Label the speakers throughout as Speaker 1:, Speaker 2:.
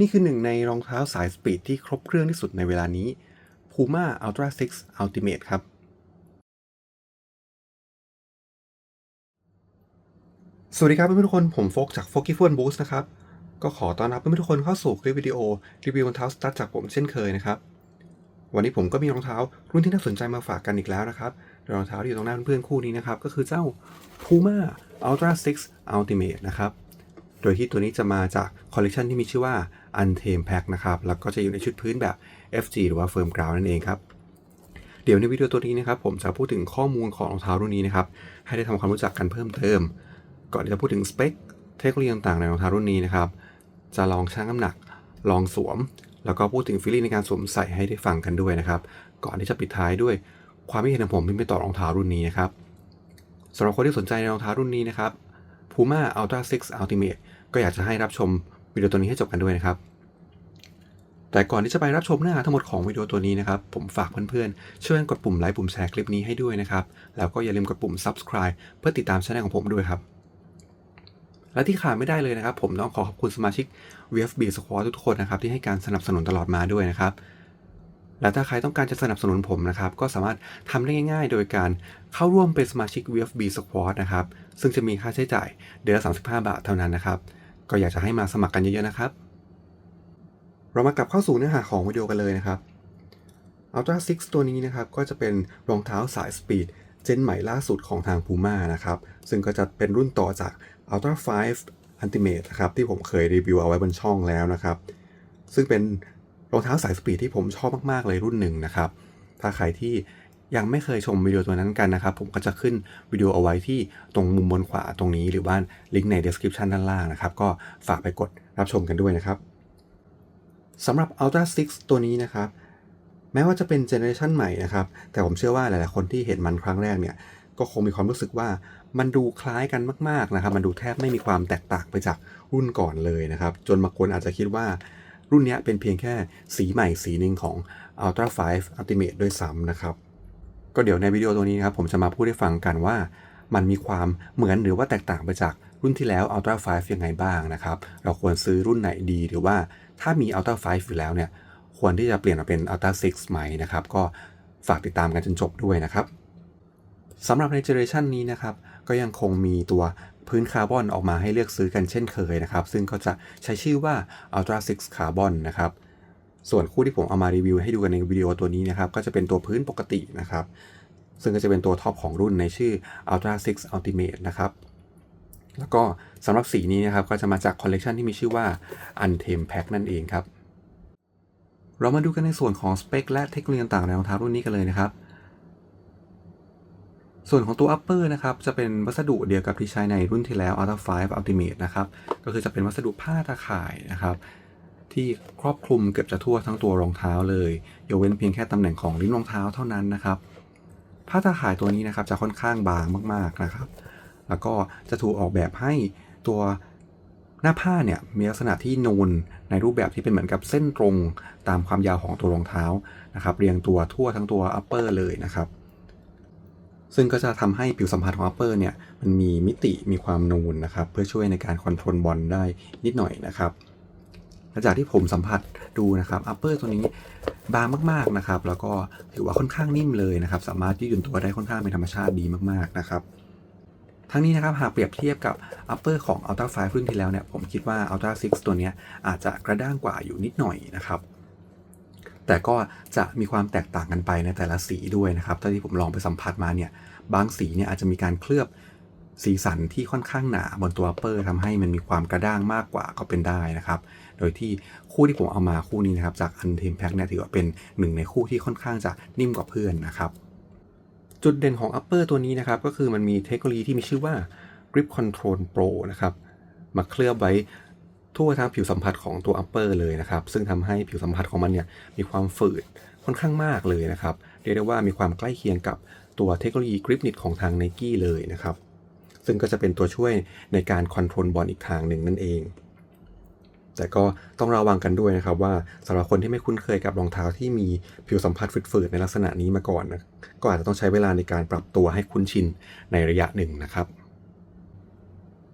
Speaker 1: นี่คือหนึ่งในรองเท้าสายสปีดที่ครบเครื่องที่สุดในเวลานี้ Puma Ultra 6 Ultimate ครับ สวัสดีครับเพื่อนๆทุกคน ผมโฟกจาก f o k y f o n Boost นะครับ ก็ขอต้อนรับเพื่อนๆทุกคนเข้าสู่คลิปวิดีโอ รีวิวรองเท้าสตั๊ดจากผมเช่นเคยนะครับ วันนี้ผมก็มีรองเท้ารุ่นที่น่าสนใจมาฝากกันอีกแล้วนะครับรองเท้าที่อยู่ตรงหน้าเพื่อนๆคู่นี้นะครับ ก็คือเจ้า Puma Ultra 6 Ultimate นะครับ โดยที่ตัวนี้จะมาจากคอลเลกชันที่มีชื่อว่า Untamed Pack นะครับ แล้วก็จะอยู่ในชุดพื้นแบบ FG หรือว่า Firm Ground นั่นเองครับ เดี๋ยวในวิดีโอตัวนี้นะครับ ผมจะพูดถึงข้อมูลของรองเท้ารุ่นนี้นะครับ ให้ได้ทำความรู้จักกันเพิ่มเติม ก่อนที่จะพูดถึงสเปค เทคโนโลยีต่างๆในรองเท้ารุ่นนี้นะครับ จะลองชั่งน้ำหนัก ลองสวม แล้วก็พูดถึงฟีลลิ่งในการสวมใส่ให้ได้ฟังกันด้วยนะครับ ก่อนที่จะปิดท้ายด้วย ความคิดเห็นของผมที่ไปต่อรองเท้ารุ่นนี้นะครับสำหรับคนที่สนใจในรองเท้ารุ่นนี้นะครับ Puma Ultra 6 Ultimate ก็อยากจะให้รับชม วิดีโอตัวนี้ให้จบกันด้วยนะครับ แต่ก่อนที่จะไปรับชมเนื้อหาทั้งหมดของวิดีโอตัวนี้นะครับ ผมฝากเพื่อนๆ ช่วยกดปุ่มไลค์ปุ่มแชร์คลิปนี้ให้ด้วยนะครับ แล้วก็อย่าลืมกดปุ่ม subscribe เพื่อติดตามช่องของผมด้วยครับและที่ขาดไม่ได้เลยนะครับ ผมต้องขอขอบคุณสมาชิก VFB Squad ทุกๆคนนะครับ ที่ให้การสนับสนุนตลอดมาด้วยนะครับ และถ้าใครต้องการจะสนับสนุนผมนะครับ ก็สามารถทำได้ง่าย ๆ โดยการเข้าร่วมเป็นสมาชิก VFB Squad นะครับ ซึ่งจะมีค่าใช้จ่ายเดือนละ35 บาทเท่านั้นนะครับ ก็อยากจะให้มาสมัครกันเยอะๆนะครับ เรามากลับเข้าสู่เนื้อหาของวิดีโอกันเลยนะครับ Ultra 6 ตัวนี้นะครับก็จะเป็นรองเท้าสายสปีดเจนใหม่ล่าสุดของทาง Puma นะครับ ซึ่งก็จะเป็นรุ่นต่อจาก Ultra 5 Ultimate นะครับที่ผมเคยรีวิวเอาไว้บนช่องแล้วนะครับ ซึ่งเป็นรองเท้าสายสปีดที่ผมชอบมากๆเลยรุ่นหนึ่งนะครับ ถ้าใครที่ ยังไม่เคยชมวิดีโอตัวนั้นกันนะครับ ผมก็จะขึ้นวิดีโอเอาไว้ที่ตรงมุมบนขวาตรงนี้ หรือว่าลิงก์ใน description ด้านล่างนะครับ ก็ฝากไปกดรับชมกันด้วยนะครับสำหรับ Ultra 6 ตัวนี้นะครับ แม้ว่าจะเป็นเจเนอเรชันใหม่นะครับ แต่ผมเชื่อว่าหลายๆ คนที่เห็นมันครั้งแรกเนี่ย ก็คงมีความรู้สึกว่ามันดูคล้ายกันมาก ๆ นะครับ มันดูแทบไม่มีความแตกต่างไปจากรุ่นก่อนเลยนะครับ จนบางคนอาจจะคิดว่ารุ่นนี้เป็นเพียงแค่สีใหม่สีหนึ่งของ Ultra 5 Ultimate ด้วยซ้ำนะครับ ก็เดี๋ยวในวิดีโอตัวนี้นะครับผมจะมาพูดให้ฟังกันว่า มันมีความเหมือนหรือว่าแตกต่างไปจากรุ่นที่แล้ว Ultra 5 ยังไงบ้างนะครับ เราควรซื้อรุ่นไหนดีหรือว่าถ้ามี Ultra 5 อยู่แล้วเนี่ย ควรที่จะเปลี่ยนมาเป็น Ultra 6 ไหมนะครับ ก็ฝากติดตามกันจนจบด้วยนะครับสำหรับในเจเนอเรชันนี้นะครับก็ยังคงมีตัวพื้นคาร์บอนออกมาให้เลือกซื้อกันเช่นเคยนะครับ ซึ่งก็จะใช้ชื่อว่า Ultra 6 Carbon นะครับ ส่วนคู่ที่ผมเอามารีวิวให้ดูกันในวิดีโอตัวนี้นะครับ ก็จะเป็นตัวพื้นปกตินะครับ ซึ่งก็จะเป็นตัวท็อปของรุ่นในชื่อ Ultra 6 Ultimate นะครับ แล้วก็สำหรับสีนี้นะครับ ก็จะมาจากคอลเลกชันที่มีชื่อว่า Untamed Pack นั่นเองครับ เรามาดูกันในส่วนของสเปคและเทคโนโลยีต่างๆในรองเท้ารุ่นนี้กันเลยนะครับส่วนของตัว upper นะครับ จะเป็นวัสดุเดียวกับที่ใช้ในรุ่นที่แล้ว Ultra 5 Ultimate นะครับ ก็คือจะเป็นวัสดุผ้าตาข่ายนะครับ ที่ครอบคลุมเกือบจะทั่วทั้งตัวรองเท้าเลยยกเว้นเพียงแค่ตำแหน่งของลิ้นรองเท้าเท่านั้นนะครับ ผ้าตาข่ายตัวนี้นะครับจะค่อนข้างบางมากๆนะครับ แล้วก็จะถูกออกแบบให้ตัวหน้าผ้าเนี่ยมีลักษณะที่นูนในรูปแบบที่เป็นเหมือนกับเส้นตรงตามความยาวของตัวรองเท้านะครับ เรียงตัวทั่วทั้งตัว upper เลยนะครับ ซึ่งก็จะทำให้ผิวสัมผัสของ upper เนี่ยมันมีมิติมีความนูนนะครับ เพื่อช่วยในการคอนโทรลบอลได้นิดหน่อยนะครับ จากที่ผมสัมผัสดูนะครับ upper ตัวนี้บางมากๆนะครับ แล้วก็ถือว่าค่อนข้างนิ่มเลยนะครับ สามารถยืดหยุ่นตัวได้ค่อนข้างเป็นธรรมชาติดีมากๆนะครับทั้งนี้นะครับหากเปรียบเทียบกับ upper ของ Ultra 5 รุ่นที่แล้วเนี่ยผมคิดว่า Ultra 6 ตัวนี้อาจจะกระด้างกว่าอยู่นิดหน่อยนะครับ แต่ก็จะมีความแตกต่างกันไปในแต่ละสีด้วยนะครับเท่าที่ผมลองไปสัมผัสมาเนี่ยบางสีเนี่ยอาจจะมีการเคลือบ สีสันที่ค่อนข้างหนาบนตัว upper ทำให้มันมีความกระด้างมากกว่าก็เป็นได้นะครับ โดยที่คู่ที่ผมเอามาคู่นี้นะครับจาก Untamed Pack เนี่ยถือว่าเป็นหนึ่งในคู่ที่ค่อนข้างจะนิ่มกว่าเพื่อนนะครับ จุดเด่นของ upper ตัวนี้นะครับ ก็คือมันมีเทคโนโลยีที่มีชื่อว่า grip control pro นะครับมาเคลือบไว้ทั่วทั้งผิวสัมผัสของตัว upper เลยนะครับ ซึ่งทำให้ผิวสัมผัสของมันเนี่ยมีความฝืดค่อนข้างมากเลยนะครับ เรียกได้ว่ามีความใกล้เคียงกับตัวเทคโนโลยี grip knit ของทาง Nike เลยนะครับ ซึ่งก็จะเป็นตัวช่วยในการคอนโทรลบอลอีกทางหนึ่งนั่นเอง แต่ก็ต้องระวังกันด้วยนะครับว่าสำหรับคนที่ไม่คุ้นเคยกับรองเท้าที่มีผิวสัมผัสฝืดๆในลักษณะนี้มาก่อนนะก็อาจจะต้องใช้เวลาในการปรับตัวให้คุ้นชินในระยะหนึ่งนะครับ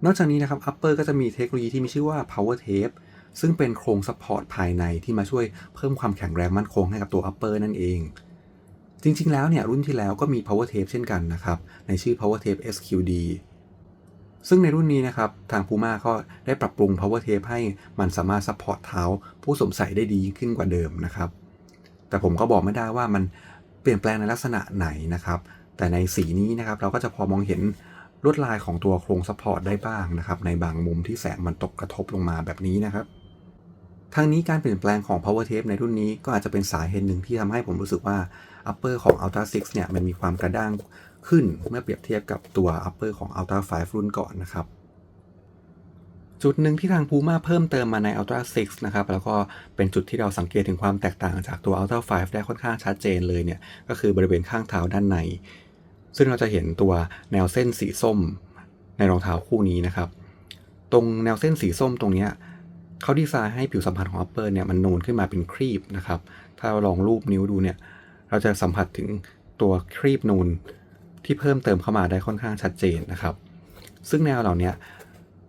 Speaker 1: นอกจากนี้นะครับ Upper ก็จะมีเทคโนโลยีที่มีชื่อว่า Power Tape ซึ่งเป็นโครงซัพพอร์ตภายในที่มาช่วยเพิ่มความแข็งแรงมั่นคงให้กับตัว upper นั่นเอง จริงๆ แล้วเนี่ยรุ่นที่แล้วก็มี power tape เช่นกันนะครับ ในชื่อ power tape SQD ซึ่งในรุ่นนี้นะครับ ทาง Puma ก็ได้ปรับปรุง power tape ให้มันสามารถซัพพอร์ตเท้า ผู้สวมใส่ได้ดีขึ้นกว่าเดิมนะครับ แต่ผมก็บอกไม่ได้ว่ามันเปลี่ยนแปลงในลักษณะไหนนะครับ แต่ในสีนี้นะครับเราก็จะพอมองเห็นลวดลายของตัวโครงซัพพอร์ตได้บ้างนะครับในบางมุมที่แสงมันตกกระทบลงมาแบบนี้นะครับทางนี้การเปลี่ยนแปลงของ power tape ในรุ่นนี้ก็อาจจะเป็นสาเหตุหนึ่งที่ทำให้ผมรู้สึกว่า upper ของ Ultra 6เนี่ยมันมีความกระด้าง ขึ้นเมื่อเปรียบเทียบกับตัว upper ของ Ultra 5 รุ่นก่อนนะครับ จุดหนึ่งที่ทาง Puma เพิ่มเติมมาใน Ultra 6 นะครับ แล้วก็เป็นจุดที่เราสังเกตถึงความแตกต่างจากตัว Ultra 5 ได้ค่อนข้างชัดเจนเลยเนี่ย ก็คือบริเวณข้างเท้าด้านใน ซึ่งเราจะเห็นตัวแนวเส้นสีส้มในรองเท้าคู่นี้นะครับ ตรงแนวเส้นสีส้มตรงนี้เขาดีไซน์ให้ผิวสัมผัสของ upper เนี่ยมันนูนขึ้นมาเป็นครีบนะครับ ถ้าเราลองรูปนิ้วดูเนี่ย เราจะสัมผัสถึงตัวครีบนูน ที่เพิ่มเติมเข้ามาได้ค่อนข้างชัดเจนนะครับ ซึ่งแนวเหล่านี้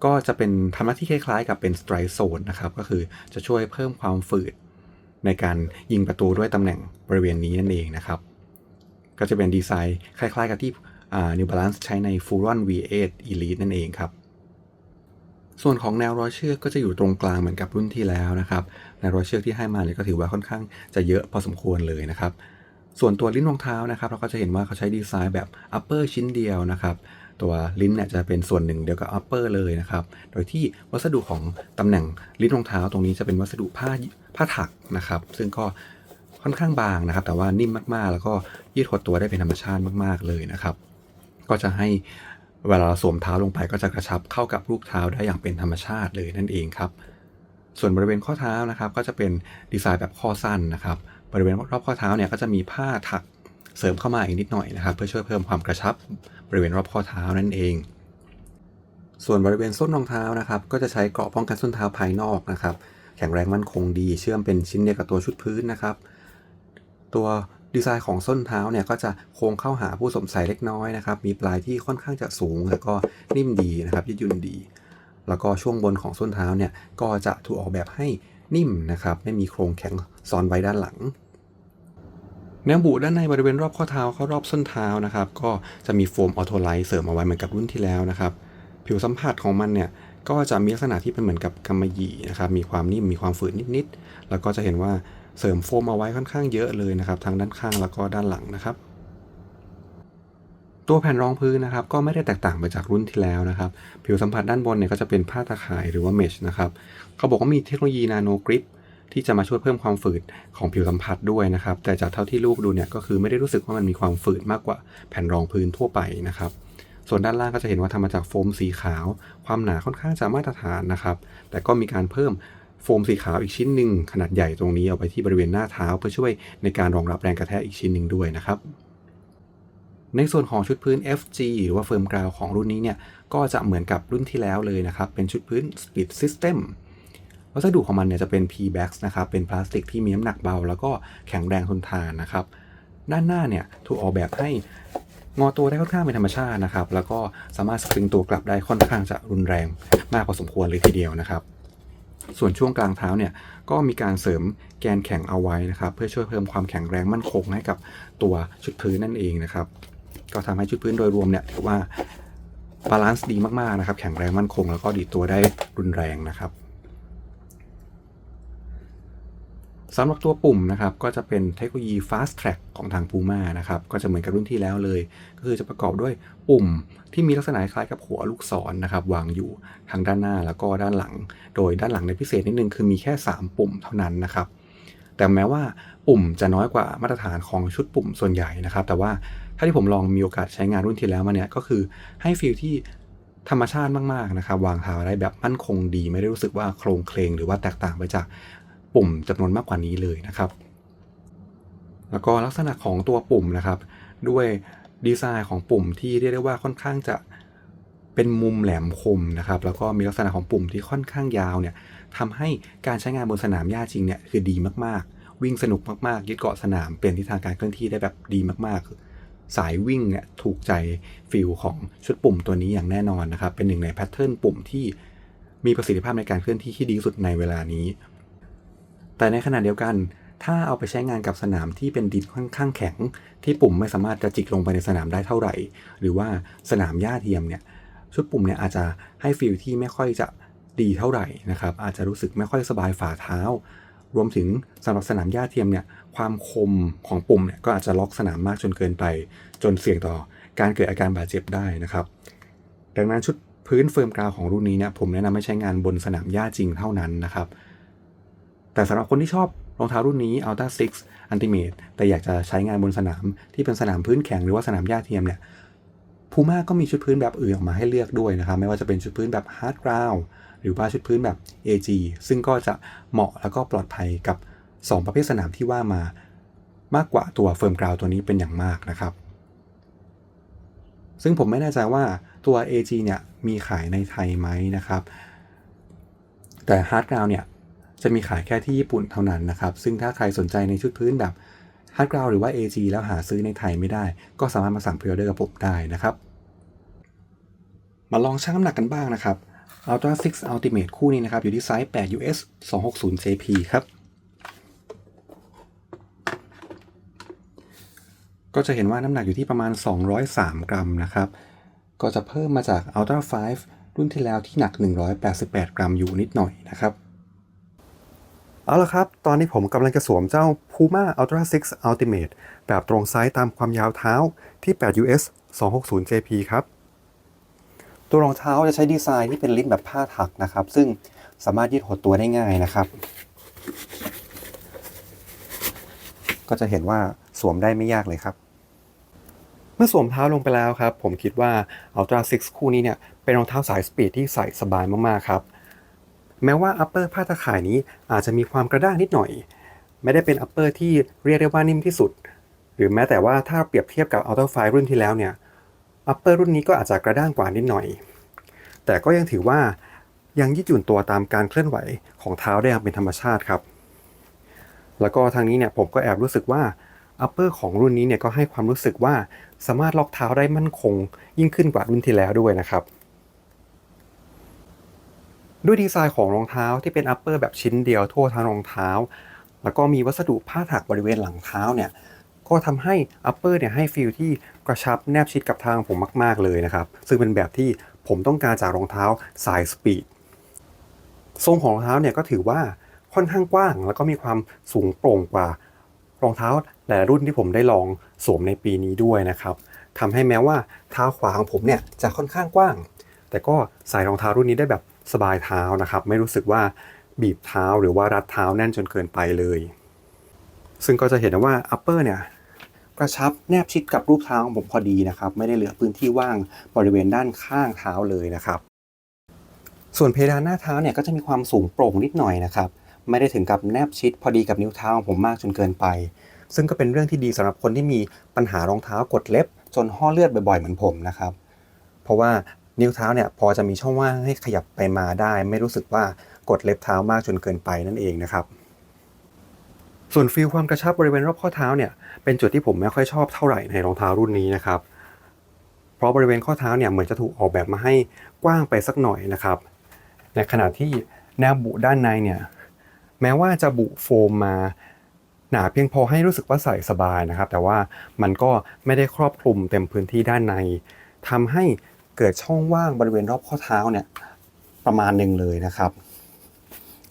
Speaker 1: ก็จะเป็นทำหน้าที่คล้ายๆ กับเป็นสไตรโซนนะครับ ก็คือจะช่วยเพิ่มความฝืดในการยิงประตูด้วยตำแหน่งบริเวณนี้นั่นเองนะครับ ก็จะเป็นดีไซน์คล้ายๆ กับที่ New Balance ใช้ใน Furon V8 Elite นั่นเองครับ ส่วนของแนวร้อยเชือกก็จะอยู่ตรงกลางเหมือนกับรุ่นที่แล้วนะครับ แนวร้อยเชือกที่ให้มาเนี่ยก็ถือว่าค่อนข้างจะเยอะพอสมควรเลยนะครับ ส่วนตัวลิ้นรองเท้านะครับเราก็จะเห็นว่าเขาใช้ดีไซน์แบบ upper ชิ้นเดียวนะครับตัวลิ้นเนี่ยจะเป็นส่วนหนึ่งเดียวกับ upper เลยนะครับ โดยที่วัสดุของตำแหน่งลิ้นรองเท้าตรงนี้จะเป็นวัสดุผ้าผ้าถักนะครับ ซึ่งก็ค่อนข้างบางนะครับ แต่ว่านิ่มมากๆ แล้วก็ยืดหดตัวได้เป็นธรรมชาติมากๆเลยนะครับ ก็จะให้เวลาเราสวมเท้าลงไปก็จะกระชับเข้ากับรูปเท้าได้อย่างเป็นธรรมชาติเลยนั่นเองครับ ส่วนบริเวณข้อเท้านะครับ ก็จะเป็นดีไซน์แบบข้อสั้นนะครับ บริเวณรอบข้อเท้าเนี่ยก็จะมีผ้าถักเสริมเข้ามาอีกนิดหน่อยนะครับ เพื่อช่วยเพิ่มความกระชับบริเวณรอบข้อเท้านั่นเอง ส่วนบริเวณส้นรองเท้านะครับ ก็จะใช้เกราะป้องกันส้นเท้าภายนอกนะครับ แข็งแรงมั่นคงดี เชื่อมเป็นชิ้นเดียวกับตัวชุดพื้นนะครับ ตัวดีไซน์ของส้นเท้าเนี่ยก็จะโค้งเข้าหาผู้สวมใส่เล็กน้อยนะครับ มีปลายที่ค่อนข้างจะสูง แล้วก็นิ่มดีนะครับยืดหยุ่นดี แล้วก็ช่วงบนของส้นเท้าเนี่ยก็จะถูกออกแบบให้ นิ่มนะครับ ไม่มีโครงแข็งซ้อนไว้ด้านหลัง แนวบุด้านในบริเวณรอบข้อเท้าเข้ารอบส้นเท้านะครับ ก็จะมีโฟมออโตไลท์เสริมเอาไว้เหมือนกับรุ่นที่แล้วนะครับ ผิวสัมผัสของมันเนี่ยก็จะมีลักษณะที่เป็นเหมือนกับกำมะหยี่นะครับ มีความนิ่ม มีความฝืดนิดๆ แล้วก็จะเห็นว่าเสริมโฟมเอาไว้ค่อนข้างเยอะเลยนะครับ ทั้งด้านข้างแล้วก็ด้านหลังนะครับ ตัวแผ่นรองพื้นนะครับก็ไม่ได้แตกต่างไปจากรุ่นที่แล้วนะครับผิวสัมผัสด้านบนเนี่ยก็จะเป็นผ้าตะข่ายหรือว่าเมชนะครับเขาบอกว่ามีเทคโนโลยีนาโนกริปที่จะมาช่วยเพิ่มความฝืดของผิวสัมผัสด้วยนะครับ แต่จากเท่าที่รูปดูเนี่ยก็คือไม่ได้รู้สึกว่ามันมีความฝืดมากกว่าแผ่นรองพื้นทั่วไปนะครับ ส่วนด้านล่างก็จะเห็นว่าทำมาจากโฟมสีขาว ความหนาค่อนข้างจะมาตรฐานนะครับ แต่ก็มีการเพิ่มโฟมสีขาวอีกชิ้นหนึ่งขนาดใหญ่ตรงนี้เอาไปที่บริเวณหน้าเท้าเพื่อช่วยในการรองรับแรงกระแทกอีกชิ้นหนึ่งด้วยนะครับ ในส่วนของชุดพื้น FG หรือว่าเฟิร์มกราวของรุ่นนี้เนี่ย ก็จะเหมือนกับรุ่นที่แล้วเลยนะครับ เป็นชุดพื้น Split System วัสดุของมันเนี่ยจะเป็น P-Bax นะครับ เป็นพลาสติกที่มีน้ำหนักเบา แล้วก็แข็งแรงทนทานนะครับ ด้านหน้าเนี่ยถูกออกแบบให้งอตัวได้ค่อนข้างเป็นธรรมชาตินะครับ แล้วก็สามารถสปริงตัวกลับได้ค่อนข้างจะรุนแรงมากพอสมควรเลยทีเดียวนะครับ ส่วนช่วงกลางเท้าเนี่ยก็มีการเสริมแกนแข็งเอาไว้นะครับ เพื่อช่วยเพิ่มความแข็งแรงมั่นคงให้กับตัวชุดพื้นนั่นเองนะครับ ก็ทำให้ชุดพื้นโดยรวมเนี่ยถือว่าบาลานซ์ดีมากๆนะครับ แข็งแรงมั่นคง แล้วก็ดีตัวได้รุนแรงนะครับสำหรับตัวปุ่มนะครับ ก็จะเป็นเทคโนโลยี Fast Track ของทาง Puma นะครับ ก็จะเหมือนกับรุ่นที่แล้วเลย ก็คือจะประกอบด้วยปุ่มที่มีลักษณะคล้ายกับหัวลูกศรนนะครับ วางอยู่ทางด้านหน้าแล้วก็ด้านหลัง โดยด้านหลังในพิเศษนิดนึงคือมีแค่ 3 ปุ่มเท่านั้นนะครับ แต่แม้ว่าปุ่มจะน้อยกว่ามาตรฐานของชุดปุ่มส่วนใหญ่นะครับ แต่ว่า ถ้าที่ผมลองมีโอกาสใช้งานรุ่นที่แล้วมาเนี่ยก็คือให้ฟีลที่ธรรมชาติมากๆนะครับวางเท้าได้แบบมั่นคงดีไม่ได้รู้สึกว่าโครงเคลงหรือว่าแตกต่างไปจากปุ่มจำนวนมากกว่านี้เลยนะครับ แล้วก็ลักษณะของตัวปุ่มนะครับ ด้วยดีไซน์ของปุ่มที่เรียกได้ว่าค่อนข้างจะเป็นมุมแหลมคมนะครับ แล้วก็มีลักษณะของปุ่มที่ค่อนข้างยาวเนี่ยทำให้การใช้งานบนสนามหญ้าจริงเนี่ยคือดีมากๆ วิ่งสนุกมากๆ ยึดเกาะสนามเปลี่ยนทิศทางการเคลื่อนที่ได้แบบดีมากๆ สายวิ่งเนี่ยถูกใจฟิลของชุดปุ่มตัวนี้อย่างแน่นอนนะครับ เป็นหนึ่งในแพทเทิร์นปุ่มที่มีประสิทธิภาพในการเคลื่อนที่ที่ดีที่สุดในเวลานี้ แต่ในขณะเดียวกัน ถ้าเอาไปใช้งานกับสนามที่เป็นดินค่อนข้างแข็ง ที่ปุ่มไม่สามารถจะจิกลงไปในสนามได้เท่าไหร่ หรือว่าสนามหญ้าเทียมเนี่ยชุดปุ่มเนี่ยอาจจะให้ฟีลที่ไม่ค่อยจะดีเท่าไหร่นะครับอาจจะรู้สึกไม่ค่อยสบายฝ่าเท้า รวมถึงสำหรับสนามหญ้าเทียมเนี่ยความคมของปุ่มเนี่ยก็อาจจะล็อกสนามมากจนเกินไป จนเสี่ยงต่อการเกิดอาการบาดเจ็บได้นะครับ ดังนั้นชุดพื้นเฟิร์มกราวของรุ่นนี้เนี่ยผมแนะนำให้ใช้งานบนสนามหญ้าจริงเท่านั้นนะครับ แต่สำหรับคนที่ชอบรองเท้ารุ่นนี้ Ultra 6 Ultimate แต่อยากจะใช้งานบนสนามที่เป็นสนามพื้นแข็งหรือว่าสนามหญ้าเทียมเนี่ยพูม่าก็มีชุดพื้นแบบอื่นออกมาให้เลือกด้วยนะครับ ไม่ว่าจะเป็นชุดพื้นแบบ Hard Ground หรือว่าชุดพื้นแบบ AG ซึ่งก็จะเหมาะแล้วก็ปลอดภัยกับ 2 ประเภทสนามที่ว่ามา มากกว่าตัวเฟิร์มกราวตัวนี้เป็นอย่างมากนะครับ ซึ่งผมไม่แน่ใจว่าตัว AG เนี่ยมีขายในไทยไหมนะครับ แต่ Hard Ground เนี่ยจะมีขายแค่ที่ญี่ปุ่นเท่านั้นนะครับ ซึ่งถ้าใครสนใจในชุดพื้นแบบ Hard Ground หรือว่า AG แล้วหาซื้อในไทยไม่ได้ ก็สามารถมาสั่งพรีออเดอร์กับผมได้นะครับ มาลองชั่งน้ำหนักกันบ้างนะครับ Ultra 6 Ultimate คู่นี้นะครับ อยู่ที่ไซส์ 8 US 260 JP ครับ ก็จะเห็นว่าน้ำหนักอยู่ที่ประมาณ 203 กรัมนะครับ ก็จะเพิ่มมาจาก Ultra 5 รุ่นที่แล้วที่หนัก 188 กรัมอยู่นิดหน่อยนะครับ เอาละครับ ตอนนี้ผมกำลังจะสวมเจ้า Puma Ultra 6 Ultimate แบบตรงไซส์ตามความยาวเท้าที่ 8 US 260 JP ครับ ตัวรองเท้าจะใช้ดีไซน์ที่เป็นลิ้นแบบผ้าถักนะครับ ซึ่งสามารถยืดหดตัวได้ง่ายนะครับ ก็จะเห็นว่าสวมได้ไม่ยากเลยครับ เมื่อสวมเท้าลงไปแล้วครับ ผมคิดว่า Ultra 6 คู่นี้เนี่ยเป็นรองเท้าสายสปีดที่ใส่สบายมากๆครับ แม้ว่าอัปเปอร์ผ้าตะข่ายนี้อาจจะมีความกระด้างนิดหน่อย ไม่ได้เป็นอัปเปอร์ที่เรียกได้ว่านิ่มที่สุด หรือแม้แต่ว่าถ้าเปรียบเทียบกับ Ultra 5รุ่นที่แล้วเนี่ย อัปเปอร์รุ่นนี้ก็อาจจะกระด้างกว่านิดหน่อย แต่ก็ยังถือว่ายังยืดหยุ่นตัวตามการเคลื่อนไหวของเท้าได้อย่างเป็นธรรมชาติครับ แล้วก็ทางนี้เนี่ยผมก็แอบรู้สึกว่าอัปเปอร์ของรุ่นนี้เนี่ยก็ให้ความรู้สึกว่าสามารถล็อกเท้าได้มั่นคง ยิ่งขึ้นกว่ารุ่นที่แล้วด้วยนะครับ ด้วยดีไซน์ของรองเท้าที่เป็นอัปเปอร์แบบชิ้นเดียวทั่วทั้งรองเท้า แล้วก็มีวัสดุผ้าถักบริเวณหลังเท้าเนี่ย ก็ทำให้อัปเปอร์เนี่ยให้ฟีลที่กระชับแนบชิดกับทางผมมาก ๆ เลยนะครับ ซึ่งเป็นแบบที่ผมต้องการจากรองเท้าสายสปีดทรงของรองเท้าเนี่ยก็ถือว่าค่อนข้างกว้าง แล้วก็มีความสูงโปร่งกว่ารองเท้าหลายรุ่นที่ผมได้ลองสวมในปีนี้ด้วยนะครับทำให้แม้ว่าเท้าขวาของผมเนี่ยจะค่อนข้างกว้าง แต่ก็ใส่รองเท้ารุ่นนี้ได้แบบสบายเท้านะครับ ไม่รู้สึกว่าบีบเท้าหรือว่ารัดเท้าแน่นจนเกินไปเลย ซึ่งก็จะเห็นได้ว่าอัปเปอร์เนี่ย กระชับแนบชิดกับรูปเท้าของผมพอดีนะครับ ไม่ได้เหลือพื้นที่ว่างบริเวณด้านข้างเท้าเลยนะครับ ส่วนเพดานหน้าเท้าเนี่ยก็จะมีความสูงโปร่งนิดหน่อยนะครับไม่ได้ถึงกับแนบชิดพอดีกับนิ้วเท้าของผมมากจนเกินไป ซึ่งก็เป็นเรื่องที่ดีสำหรับคนที่มีปัญหารองเท้ากดเล็บ จนห่อเลือดบ่อยๆเหมือนผมนะครับ เพราะว่านิ้วเท้าเนี่ยพอจะมีช่องว่างให้ขยับไปมาได้ ไม่รู้สึกว่ากดเล็บเท้ามากจนเกินไปนั่นเองนะครับ ส่วนฟีลความกระชับบริเวณรอบข้อเท้าเนี่ย เป็นจุดที่ผมไม่ค่อยชอบเท่าไหร่ในรองเท้ารุ่นนี้นะครับ เพราะบริเวณข้อเท้าเนี่ยเหมือนจะถูกออกแบบมาให้กว้างไปสักหน่อยนะครับ ในขณะที่แนวบุด้านในเนี่ยแม้ว่าจะบุโฟมมาหนาเพียงพอให้รู้สึกว่าใส่สบายนะครับ แต่ว่ามันก็ไม่ได้ครอบคลุมเต็มพื้นที่ด้านในทำให้เกิดช่องว่างบริเวณรอบข้อเท้าเนี่ยประมาณหนึ่งเลยนะครับ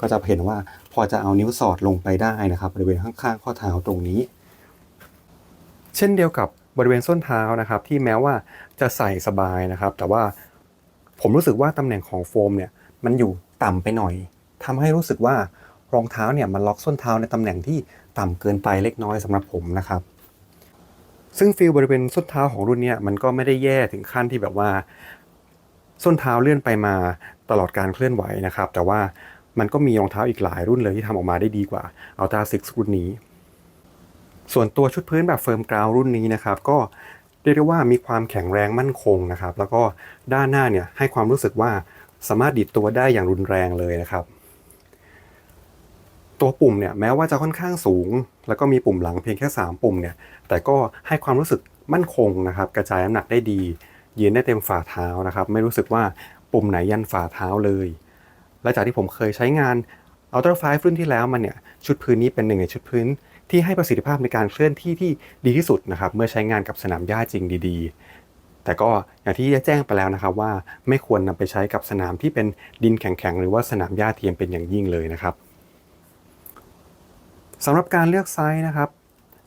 Speaker 1: ก็จะเห็นว่าพอจะเอานิ้วสอดลงไปได้นะครับ บริเวณข้างๆข้อเท้าตรงนี้ เช่นเดียวกับบริเวณส้นเท้านะครับที่แม้ว่าจะใส่สบายนะครับ แต่ว่าผมรู้สึกว่าตำแหน่งของโฟมเนี่ยมันอยู่ต่ำไปหน่อยทำให้รู้สึกว่ารองเท้าเนี่ยมันล็อกส้นเท้าในตำแหน่งที่ต่ำเกินไปเล็กน้อยสำหรับผมนะครับ ซึ่งฟีลบริเวณส้นเท้าของรุ่นเนี้มันก็ไม่ได้แย่ถึงขั้นที่แบบว่า ส้นเท้าเลื่อนไปมาตลอดการเคลื่อนไหวนะครับ แต่ว่ามันก็มีรองเท้าอีกหลายรุ่นเลยที่ทำออกมาได้ดีกว่า Ultra 6รุ่นนี้ ส่วนตัวชุดพื้นแบบเฟิร์มกราวรุ่นนี้นะครับก็เรียกได้ว่ามีความแข็งแรงมั่นคงนะครับ แล้วก็ด้านหน้าเนี่ยให้ความรู้สึกว่าสามารถดิดตัวได้อย่างรุนแรงเลยนะครับ ตัวปุ่มเนี่ยแม้ว่าจะค่อนข้างสูง แล้วก็มีปุ่มหลังเพียงแค่ 3 ปุ่มเนี่ย แต่ก็ให้ความรู้สึกมั่นคงนะครับ กระจายน้ำหนักได้ดี ยืนได้เต็มฝ่าเท้านะครับ ไม่รู้สึกว่าปุ่มไหนยันฝ่าเท้าเลย และจากที่ผมเคยใช้งาน Ultra 5รุ่นที่แล้วมันเนี่ยชุดพื้นนี้เป็นหนึ่งในชุดพื้น ที่ให้ประสิทธิภาพในการเคลื่อนที่ที่ดีที่สุดนะครับ เมื่อใช้งานกับสนามหญ้าจริงดี ๆ แต่ก็อย่างที่ได้แจ้งไปแล้วนะครับว่าไม่ควรนำไปใช้กับสนามที่เป็นดินแข็งๆหรือว่าสนามหญ้าเทียมเป็นอย่างยิ่งเลยนะครับสำหรับการเลือกไซส์นะครับ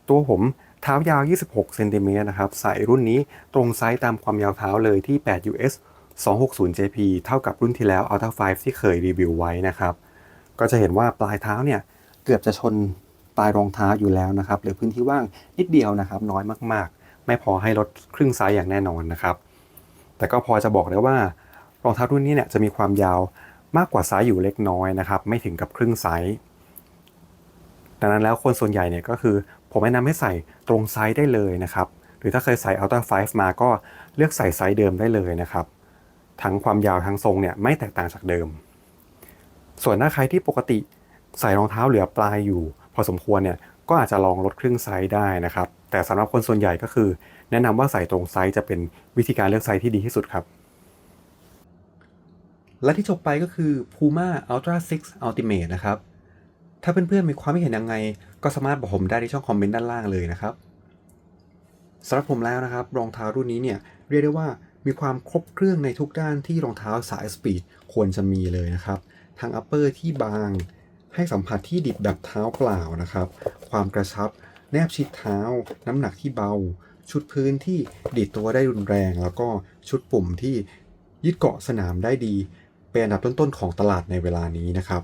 Speaker 1: ตัวผมเท้ายาว 26 เซนติเมตรนะครับใส่รุ่นนี้ตรงไซส์ตามความยาวเท้าเลยที่ 8 US 260 JP เท่ากับรุ่นที่แล้ว Ultra 5 ที่เคยรีวิวไว้นะครับ ก็จะเห็นว่าปลายเท้าเนี่ย เกือบจะชน ลายรองเท้าอยู่แล้วนะครับเหลือพื้นที่ว่างนิดเดียวนะครับ น้อยมากๆ ไม่พอให้ลดครึ่งไซส์อย่างแน่นอนนะครับ แต่ก็พอจะบอกได้ว่ารองเท้ารุ่นนี้เนี่ยจะมีความยาวมากกว่าไซส์อยู่เล็กน้อยนะครับ ไม่ถึงกับครึ่งไซส์ดังนั้นแล้วคนส่วนใหญ่เนี่ยก็คือผมแนะนำให้ใส่ตรงไซส์ได้เลยนะครับ หรือถ้าเคยใส่ Ultra 5 มาก็เลือกใส่ไซส์เดิมได้เลยนะครับ ทั้งความยาวทั้งทรงเนี่ยไม่แตกต่างจากเดิม ส่วนถ้าใครที่ปกติใส่รองเท้าเหลือปลายอยู่ พอสมควรเนี่ยก็อาจจะลองลดครึ่งไซส์ได้นะครับ แต่สำหรับคนส่วนใหญ่ก็คือ แนะนำว่าใส่ตรงไซส์จะเป็นวิธีการเลือกไซส์ที่ดีที่สุดครับ และที่จบไปก็คือ Puma Ultra 6 Ultimate นะครับ ถ้าเพื่อนๆมีความเห็นยังไง ก็สามารถบอกผมได้ที่ช่องคอมเมนต์ด้านล่างเลยนะครับสำหรับผมแล้วนะครับรองเท้ารุ่นนี้เนี่ยเรียกได้ว่ามีความครบเครื่องในทุกด้านที่รองเท้าสายสปีดควรจะมีเลยนะครับ ทั้งอัปเปอร์ที่บาง ให้สัมผัสที่ดิบแบบเท้าเปล่านะครับ ความกระชับ แนบชิดเท้า น้ำหนักที่เบา ชุดพื้นที่ดีดตัวได้รุนแรง แล้วก็ชุดปุ่มที่ยึดเกาะสนามได้ดี เป็นอันดับต้นๆของตลาดในเวลานี้นะครับ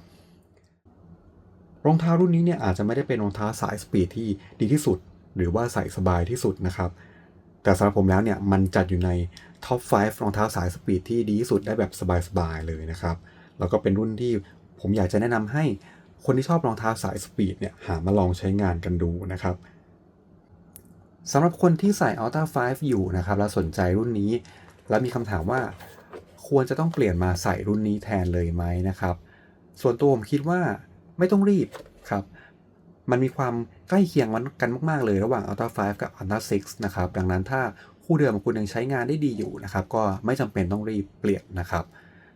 Speaker 1: รองเท้ารุ่นนี้เนี่ยอาจจะไม่ได้เป็นรองเท้าสายสปีดที่ดีที่สุด หรือว่าใส่สบายที่สุดนะครับแต่สำหรับผมแล้วเนี่ยมันจัดอยู่ในท็อป 5 รองเท้าสายสปีดที่ดีที่สุดได้แบบสบายๆเลยนะครับ แล้วก็เป็นรุ่นที่ผมอยากจะแนะนำให้ คนที่ชอบรองเท้าสายสปีดเนี่ยหามาลองใช้งานกันดูนะครับสำหรับคนที่ใส่ Ultra 5 อยู่นะครับแล้วสนใจรุ่นนี้ แล้วมีคำถามว่าควรจะต้องเปลี่ยนมาใส่รุ่นนี้แทนเลยไหมนะครับ ส่วนตัวผมคิดว่าไม่ต้องรีบครับ มันมีความใกล้เคียงกันมาก ๆ เลยระหว่าง Ultra 5 กับ Ultra 6 นะครับ ดังนั้นถ้าคู่เดิมของคุณยังใช้งานได้ดีอยู่นะครับ ก็ไม่จำเป็นต้องรีบเปลี่ยนนะครับ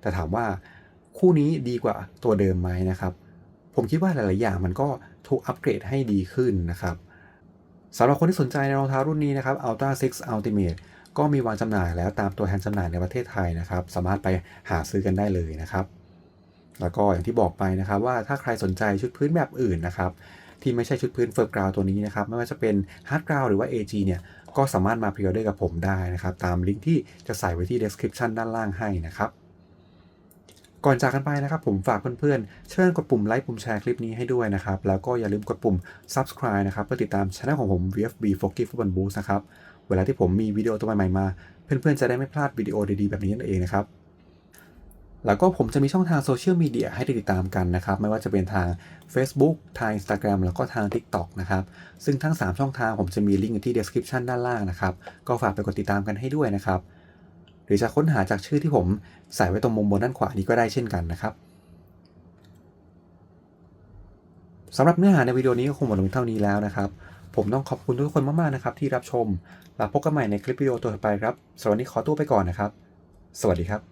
Speaker 1: แต่ถามว่าคู่นี้ดีกว่าตัวเดิมไหมนะครับ ผมคิดว่าหลาย ๆ อย่างมันก็ถูกอัปเกรดให้ดีขึ้นนะครับสำหรับคนที่สนใจในรองเท้ารุ่นนี้นะครับ Ultra 6 Ultimate ก็มีวางจำหน่ายแล้วตามตัวแทนจำหน่ายในประเทศไทยนะครับ สามารถไปหาซื้อกันได้เลยนะครับ แล้วก็อย่างที่บอกไปนะครับว่าถ้าใครสนใจชุดพื้นแบบอื่นนะครับที่ไม่ใช่ชุดพื้นเฟิร์กราวตัวนี้นะครับ ไม่ว่าจะเป็นฮาร์ดกราวหรือว่า AG เนี่ยก็สามารถมาพรีออเดอร์กับผมได้นะครับ ตามลิงก์ที่จะใส่ไว้ที่ description ด้านล่างให้นะครับ ก่อนจากกันไปนะครับผมฝากเพื่อนๆเชิญกดปุ่มไลค์ปุ่มแชร์คลิปนี้ให้ด้วยนะครับ แล้วก็อย่าลืมกดปุ่ม subscribe นะครับเพื่อติดตามช่องของผม VFB f o k y Football Boost นะครับเวลาที่ผมมีวิดีโอตัวใหม่ๆมา เพื่อนๆจะได้ไม่พลาดวิดีโอดีๆแบบนี้นั่นเองนะครับแล้วก็ผมจะมีช่องทางโซเชียลมีเดียให้ได้ติดตามกันนะครับ ไม่ว่าจะเป็นทาง Facebook ทาง Instagram แล้วก็ทาง TikTok นะครับ ซึ่งทั้ง 3 ช่องทางผมจะมีลิงก์อยู่ที่ description ด้านล่างนะครับ ก็ฝากไปกดติดตามกันให้ด้วยนะครับ รือจะค้นหาจากชื่อที่ผมใส่ไว้ตรงมุมบนด้านขวานี้ก็ได้เช่นกันนะครับสำหรับเนื้อหาในวิดีโอนี้ก็คงหมดลงเท่านี้แล้วนะครับ ผมต้องขอบคุณทุกคนมากๆนะครับที่รับชม แล้วพบกันใหม่ในคลิปวิดีโอตัวต่อไปครับ สวัสดีขอตัวไปก่อนนะครับ สวัสดีครับ